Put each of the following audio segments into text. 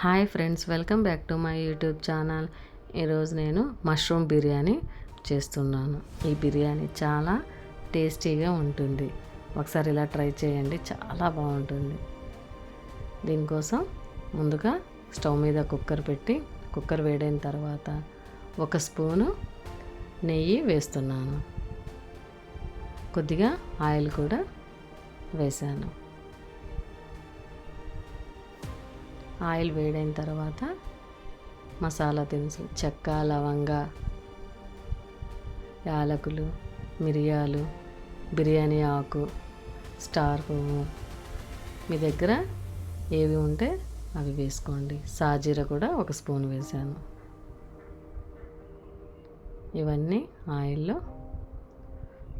Hi friends welcome back to my YouTube channel. ఈరోజు నేను mushroom biryani చేస్తున్నాను. ఈ బిర్యానీ చాలా టేస్టీగా ఉంటుంది. ఒకసారి ఇలా ట్రై చేయండి చాలా బాగుంటుంది. దీనికోసం ముందుగా స్టవ్ మీద కుక్కర్ పెట్టి కుక్కర్ వేడైన తర్వాత ఒక స్పూను నెయ్యి వేస్తున్నాను. కొద్దిగా ఆయిల్ కూడా వేసాను ఆయిల్ వేడైన తర్వాత మసాలా దినుసులు చెక్క లవంగ యాలకులు మిరియాలు బిర్యానీ ఆకు స్టార్ పువ్వు మీ దగ్గర ఏవి ఉంటే అవి వేసుకోండి. సాజీర కూడా ఒక స్పూన్ వేసాను ఇవన్నీ ఆయిల్లో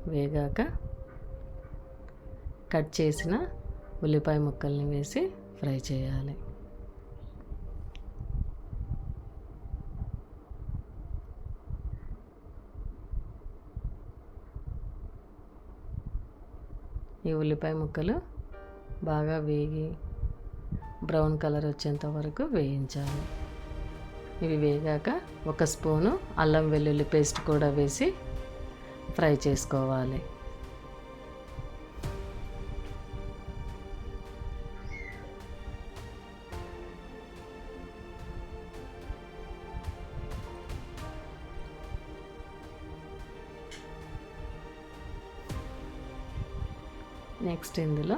వేగాక కట్ చేసిన ఉల్లిపాయ ముక్కల్ని వేసి ఫ్రై చేయాలి. ఈ ఉల్లిపాయ ముక్కలు బాగా వేగి బ్రౌన్ కలర్ వచ్చేంత వరకు వేయించాలి. ఇవి వేగాక ఒక స్పూను అల్లం వెల్లుల్లి పేస్ట్ కూడా వేసి ఫ్రై చేసుకోవాలి. నెక్స్ట్ ఇందులో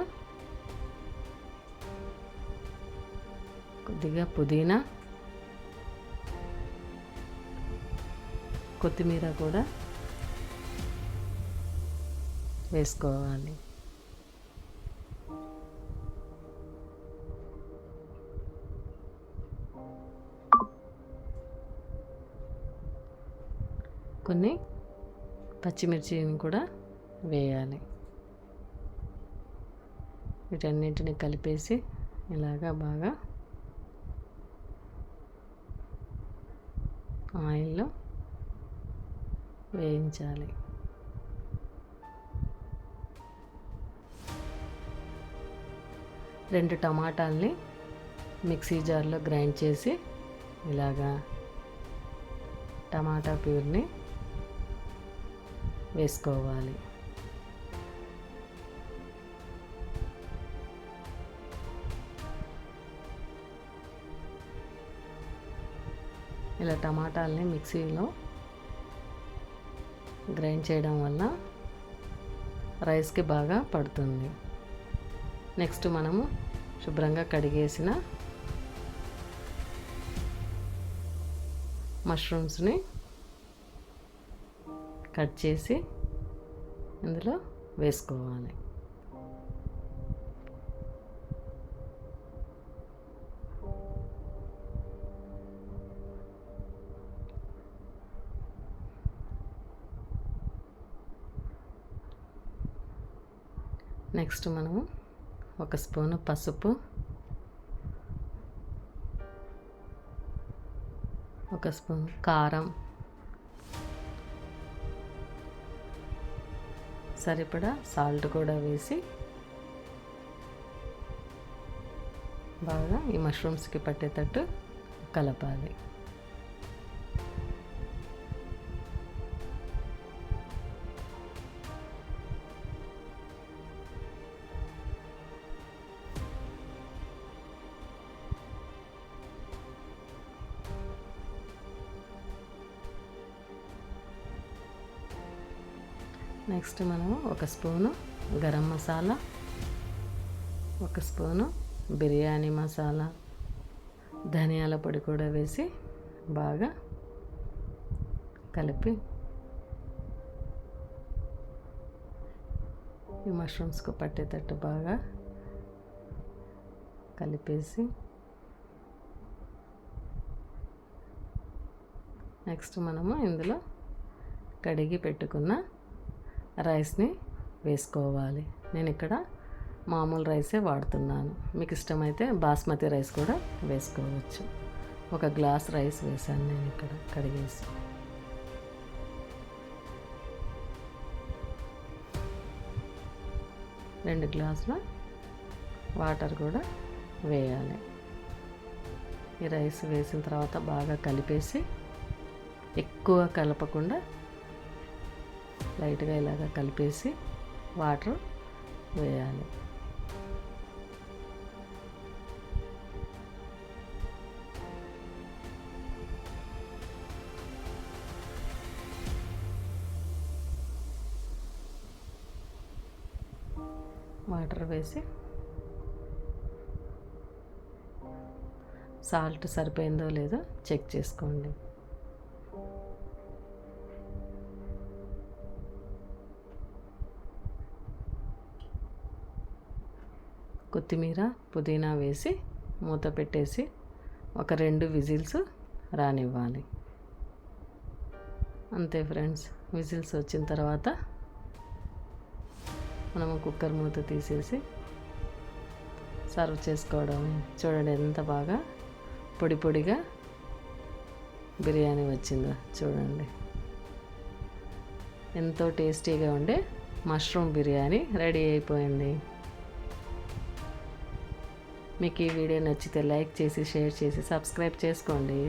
కొద్దిగా పుదీనా కొత్తిమీర కూడా వేసుకోవాలి. కొన్ని పచ్చిమిర్చిని కూడా వేయాలి. వీటన్నింటిని కలిపేసి ఇలాగా బాగా ఆయిల్లో వేయించాలి. రెండు టమాటాలని మిక్సీ జార్లో గ్రైండ్ చేసి ఇలాగా టమాటా ప్యూర్ని వేసుకోవాలి. ఇలా టమాటాలని మిక్సీలో గ్రైండ్ చేయడం వల్ల రైస్కి బాగా పడుతుంది. నెక్స్ట్ మనము శుభ్రంగా కడిగేసిన మష్రూమ్స్ని కట్ చేసి ఇందులో వేసుకోవాలి. నెక్స్ట్ మనము ఒక స్పూను పసుపు ఒక స్పూన్ కారం. సరిపడా సాల్ట్ కూడా వేసి బాగా ఈ మష్రూమ్స్కి పట్టేటట్టు కలపాలి. నెక్స్ట్ మనము ఒక స్పూను గరం మసాలా ఒక స్పూను బిర్యానీ మసాలా ధనియాల పొడి కూడా వేసి బాగా కలిపి ఈ మష్రూమ్స్కు పట్టేటట్టు బాగా కలిపేసి నెక్స్ట్ మనము ఇందులో కడిగి పెట్టుకున్న రైస్ని వేసుకోవాలి. నేను ఇక్కడ మామూలు రైసే వాడుతున్నాను. మీకు ఇష్టమైతే బాస్మతి రైస్ కూడా వేసుకోవచ్చు. ఒక గ్లాస్ రైస్ వేసాను నేను ఇక్కడ కడిగేసి. రెండు గ్లాసుల వాటర్ కూడా వేయాలి. ఈ రైస్ వేసిన తర్వాత బాగా కలిపేసి ఎక్కువ కలపకుండా లైట్గా ఇలాగ కలిపేసి వాటర్ వేయాలి. వాటర్ వేసి సాల్ట్ సరిపోయిందో లేదో చెక్ చేసుకోండి. కొత్తిమీర పుదీనా వేసి మూత పెట్టేసి ఒక రెండు విజిల్స్ రానివ్వాలి. అంతే ఫ్రెండ్స్ విజిల్స్ వచ్చిన తర్వాత మనము కుక్కర్ మూత తీసేసి సర్వ్ చేసుకోవడం. చూడండి ఎంత బాగా పొడి పొడిగా బిర్యానీ వచ్చిందో చూడండి. ఎంతో టేస్టీగా ఉండే మష్రూమ్ బిర్యానీ రెడీ అయిపోయింది. మీకు ఈ వీడియో నచ్చితే లైక్ చేసి షేర్ చేసి సబ్స్క్రైబ్ చేసుకోండి.